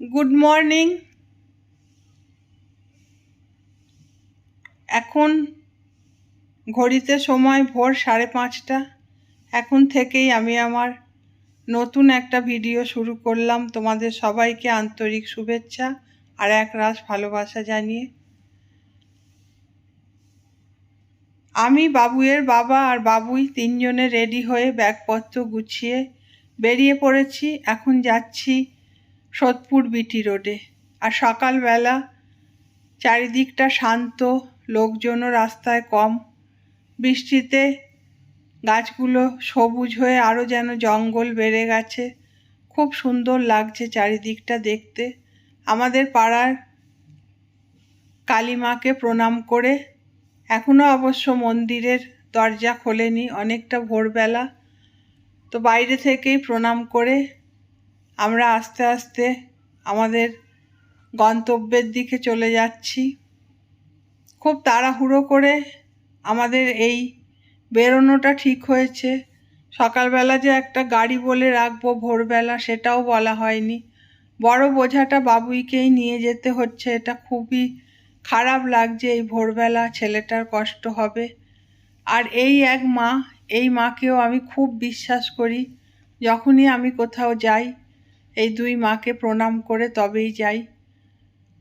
Good morning এখন ঘড়িতে সময় ভোর সাড়ে পাঁচটা। এখন থেকেই আমি আমার নতুন একটা ভিডিও শুরু করলাম। তোমাদের সবাইকে আন্তরিক শুভেচ্ছা আর এক রাস ভালোবাসা জানিয়ে। আমি, বাবুয়ের বাবা আর বাবুই তিনজনে রেডি হয়ে ব্যাগপত্র গুছিয়ে বেরিয়ে পড়েছি। এখন যাচ্ছি সোদপুর বিটি রোডে। আর সকালবেলা চারিদিকটা শান্ত, লোকজনও রাস্তায় কম। বৃষ্টিতে গাছগুলো সবুজ হয়ে আরও যেন জঙ্গল বেড়ে গেছে। খুব সুন্দর লাগছে চারিদিকটা দেখতে। আমাদের পাড়ার কালী মাকে প্রণাম করে। এখনও অবশ্য মন্দিরের দরজা খোলেনি অনেকটা ভোরবেলা। তো বাইরে থেকেই প্রণাম করে আমরা আস্তে আস্তে আমাদের গন্তব্যের দিকে চলে যাচ্ছি। খুব তাড়াহুড়ো করে আমাদের এই বেরোনোটা ঠিক হয়েছে। সকালবেলা যে একটা গাড়ি বলে রাখব, ভোরবেলা সেটাও বলা হয়নি। বড় বোঝাটা বাবুইকেই নিয়ে যেতে হচ্ছে, এটা খুবই খারাপ লাগছে এই ভোরবেলা, ছেলেটার কষ্ট হবে। আর এই এক মা, এই মাকেও আমি খুব বিশ্বাস করি, যখনই আমি কোথাও যাই এই দুই মাকে প্রণাম করে তবেই যাই।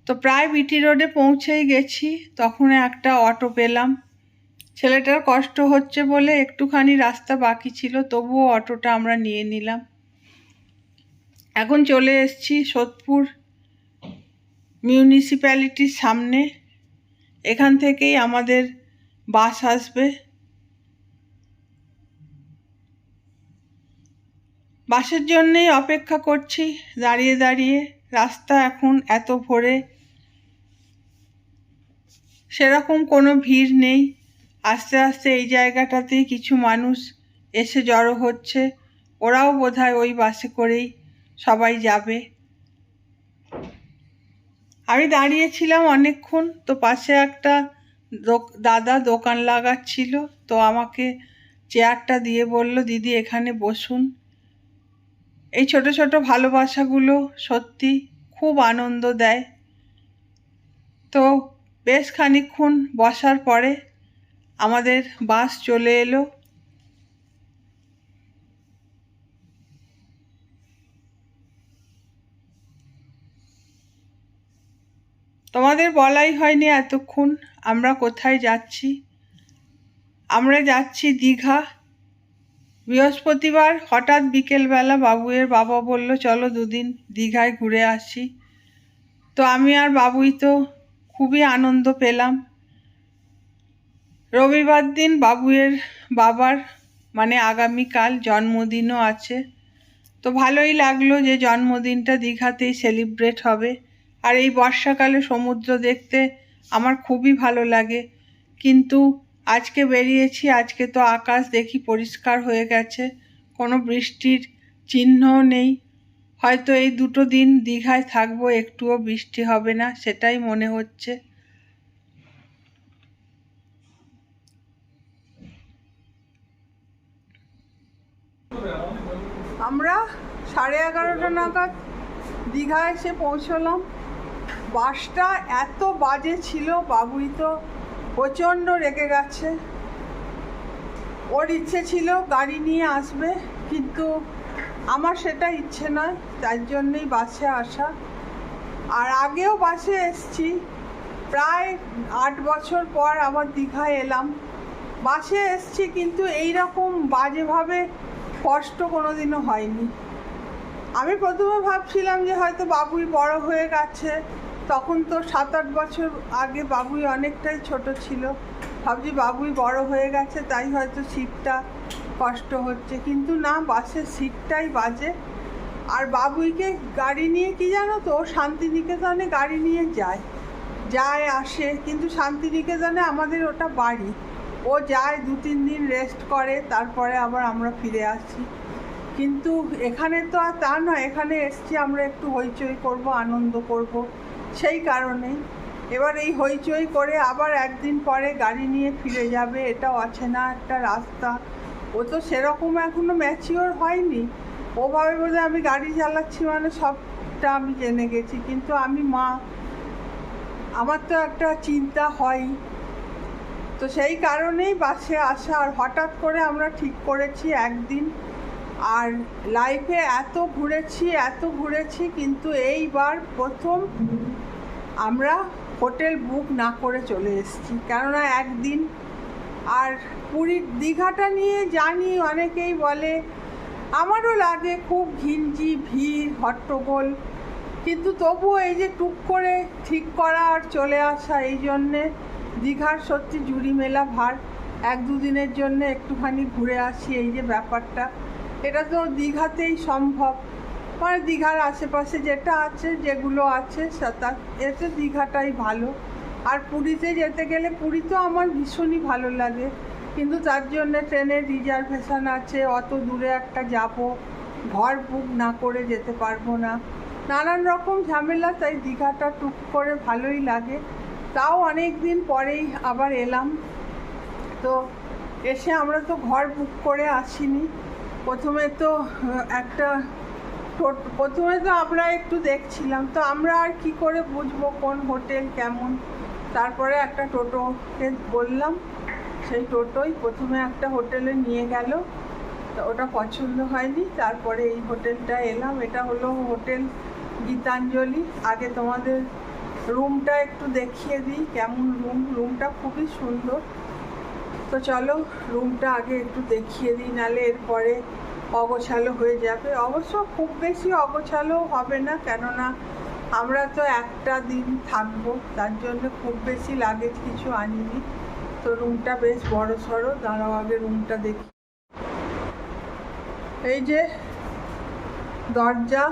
তো প্রায় বিটি রোডে পৌঁছেই গেছি তখন একটা অটো পেলাম। ছেলেটার কষ্ট হচ্ছে বলে একটুখানি রাস্তা বাকি ছিল, তবুও অটোটা আমরা নিয়ে নিলাম। এখন চলে এসছি সোদপুর মিউনিসিপ্যালিটির সামনে। এখান থেকেই আমাদের বাস আসবে। বাসের জন্যেই অপেক্ষা করছি, দাঁড়িয়ে দাঁড়িয়ে। রাস্তা এখন এত ভোরে। সেরকম কোনো ভিড় নেই। আস্তে আস্তে এই জায়গাটাতেই কিছু মানুষ এসে জড়ো হচ্ছে। ওরাও বোধহয় ওই বাসে করেই সবাই যাবে। আমি দাঁড়িয়েছিলাম অনেকক্ষণ, তো পাশে একটা দাদা দোকান লাগাচ্ছিল, তো আমাকে চেয়ারটা দিয়ে বলল, দিদি, এখানে বসুন। এই ছোট ছোট ভালোবাসাগুলো সত্যি খুব আনন্দ দেয়। তো বেশ খানিক্ষণ বসার পরে আমাদের বাস চলে এলো। তোমাদের বলাই হয়নি এতক্ষণ আমরা কোথায় যাচ্ছি। আমরা যাচ্ছি দীঘা বৃহস্পতিবার হঠাৎ বিকেলবেলা বাবুয়ের বাবা বলল, চলো দুদিন দীঘায় ঘুরে আসি। তো আমি আর বাবুই তো খুবই আনন্দ পেলাম। রবিবার দিন বাবুয়ের বাবার মানে আগামীকাল জন্মদিনও আছে। তো ভালোই লাগল যে জন্মদিনটা দীঘাতেই সেলিব্রেট হবে। আর এই বর্ষাকালে সমুদ্র দেখতে আমার খুবই ভালো লাগে। কিন্তু আজকে বেরিয়েছি, আজকে তো আকাশ দেখি পরিষ্কার হয়ে গেছে, কোনো বৃষ্টির চিহ্নও নেই। হয়তো এই দুটো দিন দীঘায় থাকব, একটুও বৃষ্টি হবে না, সেটাই মনে হচ্ছে। আমরা সাড়ে এগারোটা নাগাদ দীঘা এসে পৌঁছলাম। বাসটা এত বাজে ছিল, বাবুই তো প্রচণ্ড রেগে গেছে। ওর ইচ্ছে ছিল গাড়ি নিয়ে আসবে, কিন্তু আমার সেটা ইচ্ছে নয়, তার জন্যই বাসে আসা। আর আগেও বাসে এসছি, প্রায় আট বছর পর আবার দীঘায় এলাম। বাসে এসছি, কিন্তু এই রকম বাজেভাবে কষ্ট কোনোদিনও হয়নি। আমি প্রথমে ভাবছিলাম যে হয়তো বাবুই বড় হয়ে গেছে তখন তো সাত আট বছর আগে বাবুই অনেকটাই ছোট ছিল। ভাবছি বাবুই বড় হয়ে গেছে, তাই হয়তো সিটটা কষ্ট হচ্ছে। কিন্তু না বাসের সিটটাই বাজে। আর বাবুইকে গাড়ি নিয়ে কি জানো তো, শান্তিনিকেতনে গাড়ি নিয়ে যায়। যায়, আসে, কিন্তু শান্তিনিকেতনে আমাদের ওটা বাড়ি। ও যায়, দু তিন দিন রেস্ট করে, তারপরে আবার আমরা ফিরে আসি। কিন্তু এখানে তো আর তা নয়, এখানে এসছি আমরা একটু হইচই করব, আনন্দ করব। সেই কারণেই এবার এই হইচই করে আবার একদিন পরে গাড়ি নিয়ে ফিরে যাবে, এটা অচেনা একটা রাস্তা। ও তো সেরকম এখনও ম্যাচিওর হয়নি। ওভাবে বলে আমি গাড়ি চালাচ্ছি মানে সবটা আমি জেনে গেছি। কিন্তু আমি মা, আমার তো একটা চিন্তা হয়। তো সেই কারণেই বাসে আসা আর হঠাৎ করে আমরা ঠিক করেছি একদিন। আর লাইফে এত ঘুরেছি এত ঘুরেছি, কিন্তু এইবার প্রথম আমরা হোটেল বুক না করে চলে এসেছি। কেননা একদিন আর পুরীর দীঘাটা নিয়ে জানি অনেকেই বলে, আমারও লাগে খুব ঘিঞ্জি, ভিড়, হট্টগোল। কিন্তু তবুও এই যে টুক করে ঠিক করা আর চলে আসা, এই জন্যে দীঘার সত্যি জুড়ি মেলা ভার। এক দুদিনের জন্য একটুখানি ঘুরে আসি এই যে ব্যাপারটা। এটা তো দীঘাতেই সম্ভব। মানে দীঘার আশেপাশে যেটা আছে, যেগুলো আছে সে- তা এতে দীঘাটাই ভালো। আর পুরীতে যেতে গেলে পুরী তো আমার ভীষণই ভালো লাগে। কিন্তু তার জন্য ট্রেনের রিজার্ভেশন আছে, অত দূরে একটা যাব, ঘর বুক না করে যেতে পারব না। নানান রকম ঝামেলা, তাই দীঘাটা টুক করে ভালোই লাগে। তাও অনেক দিন পরেই আবার এলাম। তো এসে আমরা তো ঘর বুক করে আসিনি। প্রথমে তো একটা প্রথমে তো আমরা একটু দেখছিলাম, তো আমরা আর কি করে বুঝব কোন হোটেল কেমন? তারপরে একটা টোটোকে বললাম, সেই টোটোই প্রথমে একটা হোটেলে নিয়ে গেল। তো ওটা পছন্দ হয়নি, তারপরে এই হোটেলটা এলাম। এটা হলো হোটেল গীতাঞ্জলি। আগে তোমাদের রুমটা একটু দেখিয়ে দিই, কেমন রুম। রুমটা খুবই সুন্দর। তো চলো, রুমটা আগে একটু দেখিয়ে দিই নাহলে এরপরে অগোছালো হয়ে যাবে। অবশ্য খুব বেশি অগোছালো হবে না, কেননা আমরা তো একটা দিন থাকব, তার জন্য খুব বেশি লাগেজ কিছু আনিনি। তো রুমটা বেশ বড় সড়ো, দাঁড়াও আগে রুমটা দেখি। এই যে দরজা,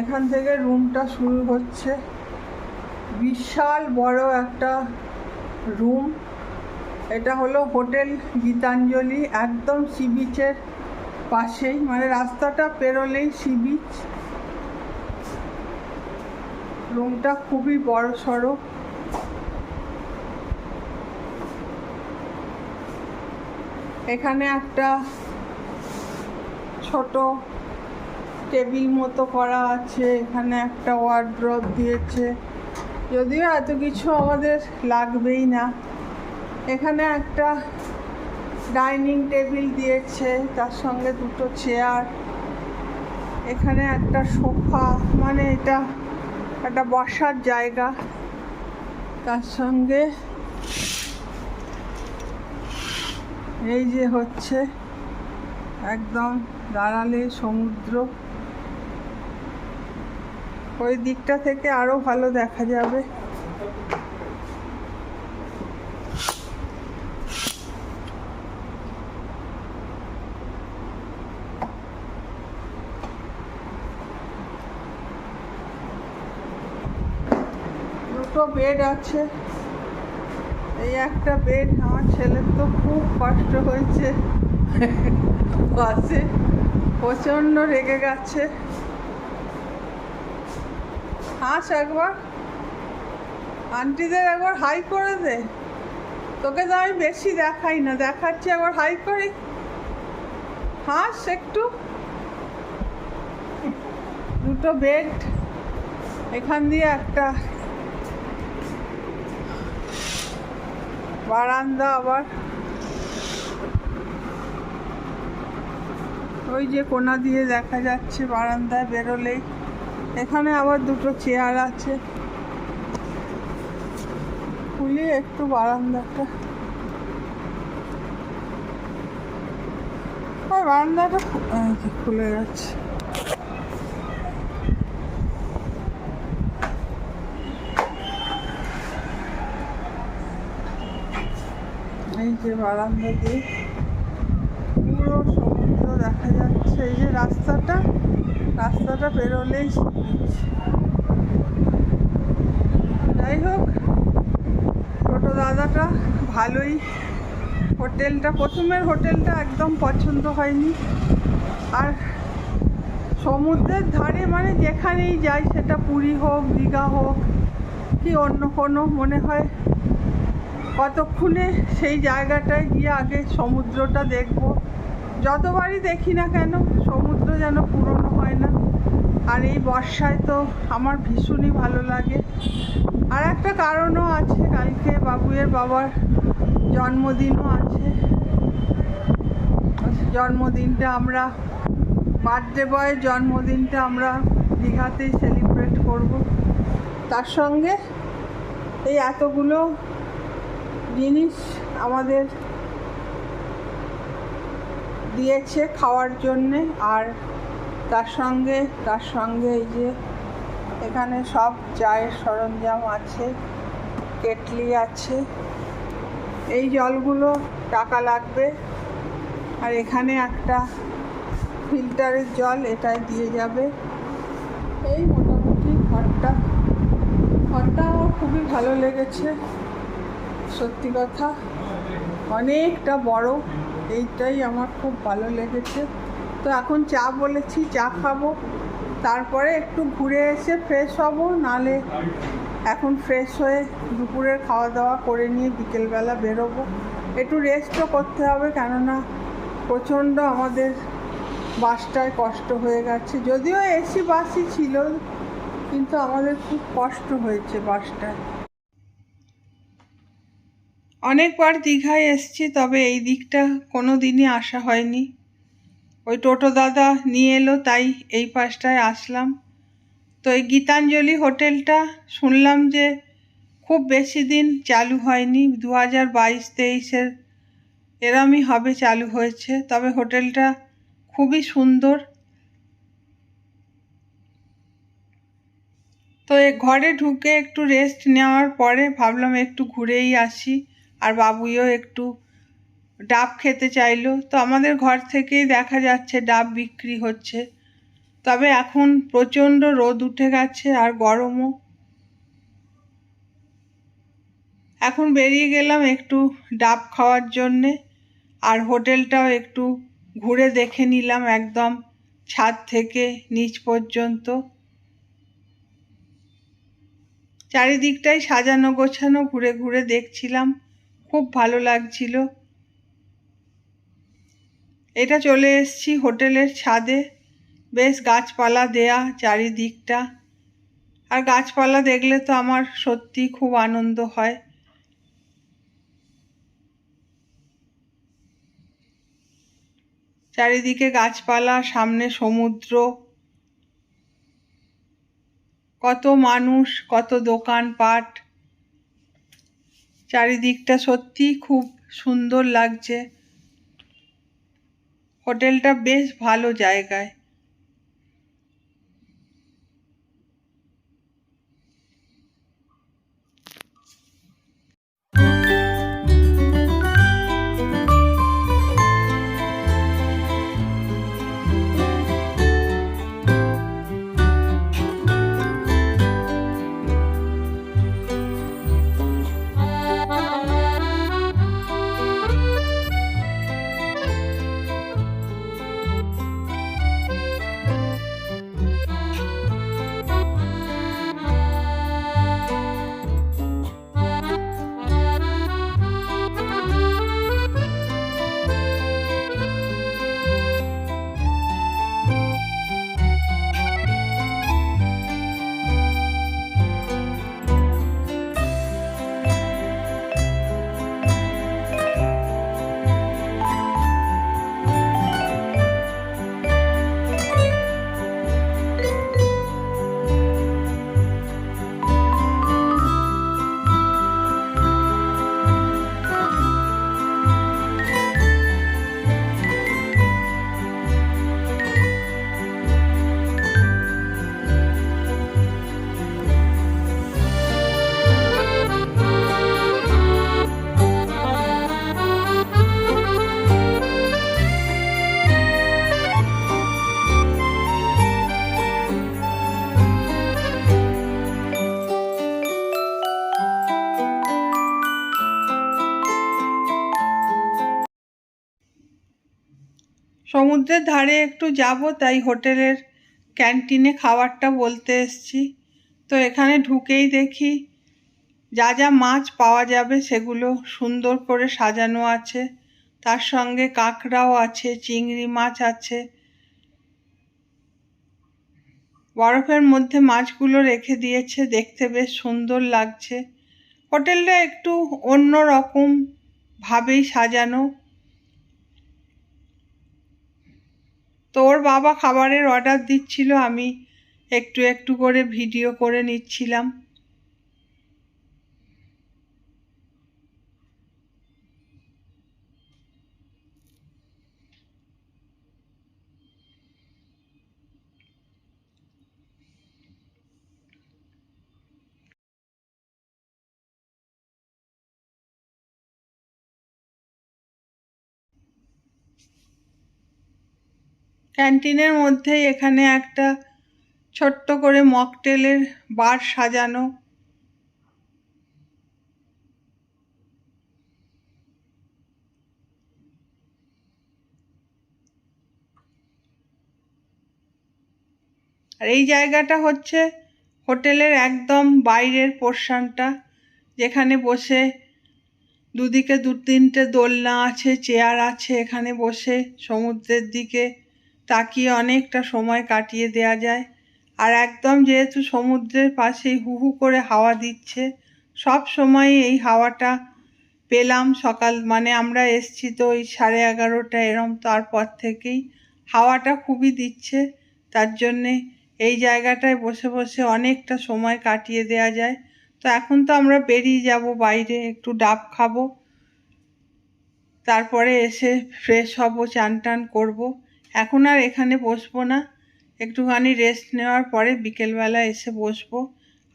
এখান থেকে রুমটা শুরু হচ্ছে। বিশাল বড় একটা রুম এটা হলো হোটেল গীতাঞ্জলি, একদম সি বিচের পাশেই। মানে রাস্তাটা পেরোলেই সি বিচ রুমটা খুবই বড় সড়ো। এখানে একটা ছোট টেবিল মতো করা আছে। এখানে একটা ওয়ার্ড্রপ দিয়েছে। যদিও এত কিছু আমাদের লাগবেই না। এখানে একটা ডাইনিং টেবিল দিয়েছে, তার সঙ্গে দুটো চেয়ার। এখানে একটা সোফা মানে এটা একটা বসার জায়গা। তার সঙ্গে এই যে হচ্ছে একদম দাঁড়ালে সমুদ্র। ওই দিকটা থেকে আরও ভালো দেখা যাবে। দুটো বেড আছে। এই একটা বেড আমার ছেলের তো খুব কষ্ট হয়েছে। বাসে প্রচণ্ড রেগে গেছে। হাস একবার। আন্টিদের একবার হাই করে দে। তোকে তো আমি বেশি দেখাই না, দেখাচ্ছি একবার হাই করি। হাস একটু। দুটো বেড এখান দিয়ে একটা বারান্দা আবার। ওই যে কোনা দিয়ে দেখা যাচ্ছে বারান্দায় বেরোলেই। এখানে আবার দুটো চেয়ার আছে। খুলি একটু বারান্দাটা। বারান্দাটা খুলে যাচ্ছে এই যে বারান্দা দিয়ে পুরো সমুদ্র দেখা যাচ্ছে। এই যে রাস্তাটা রাস্তাটা পেরোলেই যাই হোক, ছোটো দাদাটা ভালোই হোটেলটা, প্রথমের হোটেলটা একদম পছন্দ হয়নি। আর সমুদ্রের ধারে মানে যেখানেই যাই, সেটা পুরী হোক, দীঘা হোক, কি অন্য কোনো মনে হয়? কতক্ষণে সেই জায়গাটায় গিয়ে আগে সমুদ্রটা দেখব? যতবারই দেখি না কেন, সমুদ্র যেন পুরনো হয় না। আর এই বর্ষায় তো আমার ভীষণই ভালো লাগে। আর একটা কারণও আছে, কালকে বাবুয়ের বাবার জন্মদিনও আছে। জন্মদিনটা আমরা, বার্থডে বয়ের জন্মদিনটা আমরা দীঘাতেই সেলিব্রেট করব। তার সঙ্গে এই এতগুলো জিনিস আমাদের দিয়েছে খাওয়ার জন্যে, আর তার সঙ্গে তার সঙ্গে এই যে এখানে সব চায়ের সরঞ্জাম আছে, কেটলি আছে, এই জলগুলো টাকা লাগবে। আর এখানে একটা ফিল্টারের জল এটাই দিয়ে যাবে। এই মোটামুটি ঘরটা ঘরটা খুবই ভালো লেগেছে। সত্যি কথা, অনেকটা বড়। এইটাই আমার খুব ভালো লেগেছে। তো এখন চা বলেছি, চা খাব। তারপরে একটু ঘুরে এসে ফ্রেশ হব নালে এখন ফ্রেশ হয়ে দুপুরের খাওয়া দাওয়া করে নিয়ে বিকেলবেলা বেরোবো। একটু রেস্টও করতে হবে, কেননা প্রচণ্ড আমাদের বাসটায় কষ্ট হয়ে গেছে। যদিও এসি বাসই ছিল, কিন্তু আমাদের খুব কষ্ট হয়েছে বাসটায়। অনেকবার দীঘায় এসছি, তবে এই দিকটা কোনো দিনই আসা হয়নি। ওই টোটো দাদা নিয়ে এলো, তাই এই পাশটায় আসলাম। তো এই গীতাঞ্জলি হোটেলটা শুনলাম যে খুব বেশি দিন চালু হয়নি দু হাজার বাইশ তেইশের এরমই হবে চালু হয়েছে, তবে হোটেলটা খুবই সুন্দর। তো ঘরে ঢুকে একটু রেস্ট নেওয়ার পরে ভাবলাম একটু ঘুরেই আসি। আর বাবুইও একটু ডাব খেতে চাইলো। তো আমাদের ঘর থেকেই দেখা যাচ্ছে ডাব বিক্রি হচ্ছে। তবে এখন প্রচণ্ড রোদ উঠে গেছে আর গরমও। এখন বেরিয়ে গেলাম একটু ডাব খাওয়ার জন্যে। আর হোটেলটাও একটু ঘুরে দেখে নিলাম একদম ছাদ থেকে নিচ পর্যন্ত। চারিদিকটাই সাজানো গোছানো ঘুরে ঘুরে দেখছিলাম। খুব ভালো লাগছিল। এটা চলে এসেছি হোটেলের ছাদে। বেশ গাছপালা দেয়া চারিদিকটা। আর গাছপালা দেখলে তো আমার সত্যি খুব আনন্দ হয়। চারিদিকে গাছপালা, সামনে সমুদ্র। কত মানুষ, কত দোকানপাট। চারিদিকটা সত্যিই খুব সুন্দর লাগছে। হোটেলটা বেশ ভালো জায়গায়। সমুদ্রের ধারে একটু যাব, তাই হোটেলের ক্যান্টিনে খাবারটা বলতে এসছি। তো এখানে ঢুকেই দেখি, যা যা মাছ পাওয়া যাবে সেগুলো সুন্দর করে সাজানো আছে। তার সঙ্গে কাঁকড়াও আছে, চিংড়ি মাছ আছে। বরফের মধ্যে মাছগুলো রেখে দিয়েছে, দেখতে বেশ সুন্দর লাগছে। হোটেলটা একটু অন্য রকম ভাবেই সাজানো। তো ওর বাবা খাবারের অর্ডার দিচ্ছিল আমি একটু একটু করে ভিডিও করে নিচ্ছিলাম। ক্যান্টিনের মধ্যেই এখানে একটা ছোট্ট করে মকটেলের বার সাজানো। আর এই জায়গাটা হচ্ছে হোটেলের একদম বাইরের পোর্শনটা, যেখানে বসে দুদিকে দু তিনটে দোলনা আছে, চেয়ার আছে, এখানে বসে সমুদ্রের দিকে তাকিয়ে অনেকটা সময় কাটিয়ে দেওয়া যায়। আর একদম যেহেতু সমুদ্রের পাশেই হু হু করে হাওয়া দিচ্ছে, সব সময় এই হাওয়াটা পেলাম সকাল মানে আমরা এসছি তো ওই সাড়ে এগারোটা, এরম তারপর থেকেই। হাওয়াটা খুবই দিচ্ছে, তার জন্যে এই জায়গাটায় বসে বসে অনেকটা সময় কাটিয়ে দেওয়া যায়। তো এখন তো আমরা বেরিয়ে যাব বাইরে, একটু ডাব খাব, তারপরে এসে ফ্রেশ হব, চান টান করব। এখন আর এখানে বসবো না। একটুখানি রেস্ট নেওয়ার পরে বিকেলবেলা এসে বসবো।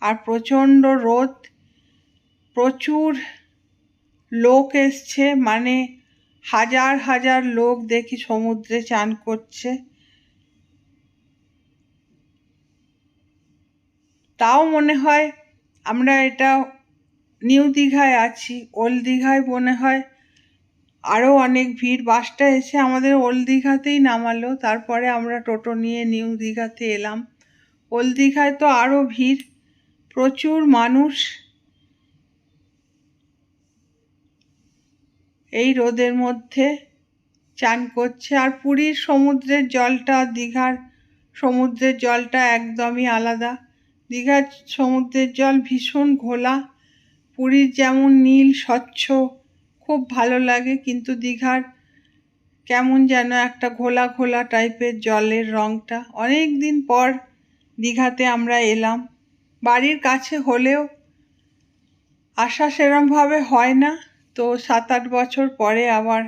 আর প্রচণ্ড রোদ, প্রচুর লোক এসছে মানে হাজার হাজার লোক দেখি সমুদ্রে চান করছে। তাও মনে হয় আমরা এটা নিউ দীঘায় আছি, ওল্ড দীঘায় মনে হয় আরও অনেক ভিড়। বাসটা এসে আমাদের ওল্ড দীঘাতেই নামালো। তারপরে আমরা টোটো নিয়ে নিউ দীঘাতে এলাম। ওল্ড দীঘায় তো আরও ভিড়। প্রচুর মানুষ। এই রোদের মধ্যে চান করছে। আর পুরীর সমুদ্রের জলটা, দীঘার সমুদ্রের জলটা একদমই আলাদা। দীঘার সমুদ্রের জল ভীষণ ঘোলা। পুরীর যেমন নীল, স্বচ্ছ খুব ভালো লাগে, কিন্তু দীঘার কেমন যেন একটা ঘোলা ঘোলা টাইপের জলের রঙটা অনেক দিন পর দীঘাতে আমরা এলাম। বাড়ির কাছে হলেও আসা সেরমভাবে হয় না, তো সাত আট বছর পরে আবার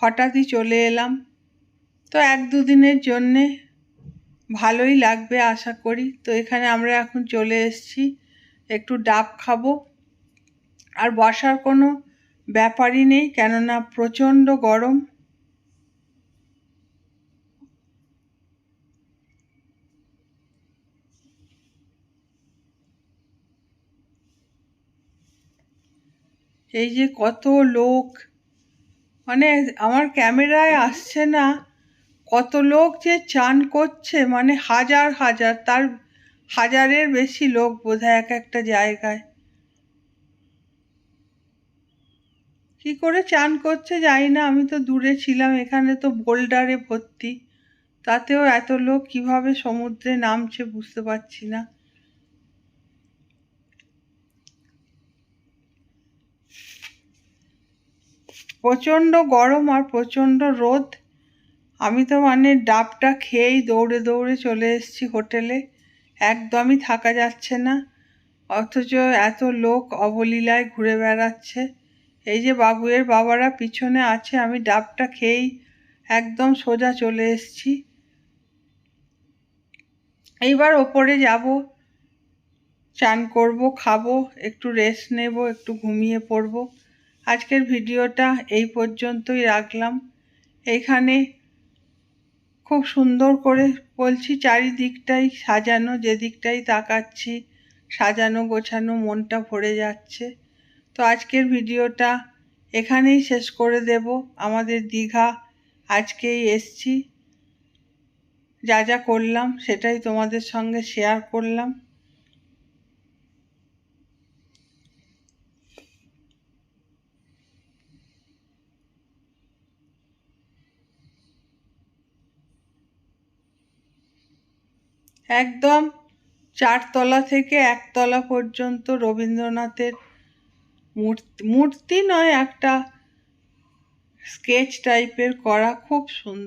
হঠাৎই চলে এলাম। তো এক দুদিনের জন্যে ভালোই লাগবে আশা করি। তো এখানে আমরা এখন চলে এসেছি, একটু ডাব খাব। আর বসার কোনো ব্যাপারই নেই, কেননা প্রচণ্ড গরম। এই যে কত লোক মানে আমার ক্যামেরায় আসছে না, কত লোক যে চান করছে মানে হাজার হাজার, তার হাজারের বেশি লোক বোধহয় এক একটা জায়গায়। কি করে চান করছে জানি না আমি তো দূরে ছিলাম, এখানে তো বোল্ডারে ভর্তি। তাতেও এত লোক কীভাবে সমুদ্রে নামছে বুঝতে পারছি না। প্রচণ্ড গরম আর প্রচণ্ড রোদ। আমি তো মানে ডাবটা খেয়েই দৌড়ে দৌড়ে চলে এসেছি হোটেলে। একদমই থাকা যাচ্ছে না। অথচ এত লোক অবলীলায় ঘুরে বেড়াচ্ছে। এই যে বাবুয়ের বাবারা পিছনে আছে, আমি ডাবটা খেয়েই একদম সোজা চলে এসছি। এইবার ওপরে যাব, চান করব, খাব, একটু রেস্ট নেব, একটু ঘুমিয়ে পড়ব। আজকের ভিডিওটা এই পর্যন্তই রাখলাম। এইখানে খুব সুন্দর করে বলছি, চারিদিকটাই সাজানো, যেদিকটাই তাকাচ্ছি, সাজানো গোছানো মনটা ভরে যাচ্ছে। তো আজকের ভিডিওটা এখানেই শেষ করে দেব। আমাদের দীঘা আজকেই এসছি। যা যা করলাম সেটাই তোমাদের সঙ্গে শেয়ার করলাম। একদম চারতলা থেকে একতলা পর্যন্ত রবীন্দ্রনাথের মূর্তি মূর্তি নয় একটা স্কেচ টাইপের করা খুব সুন্দর।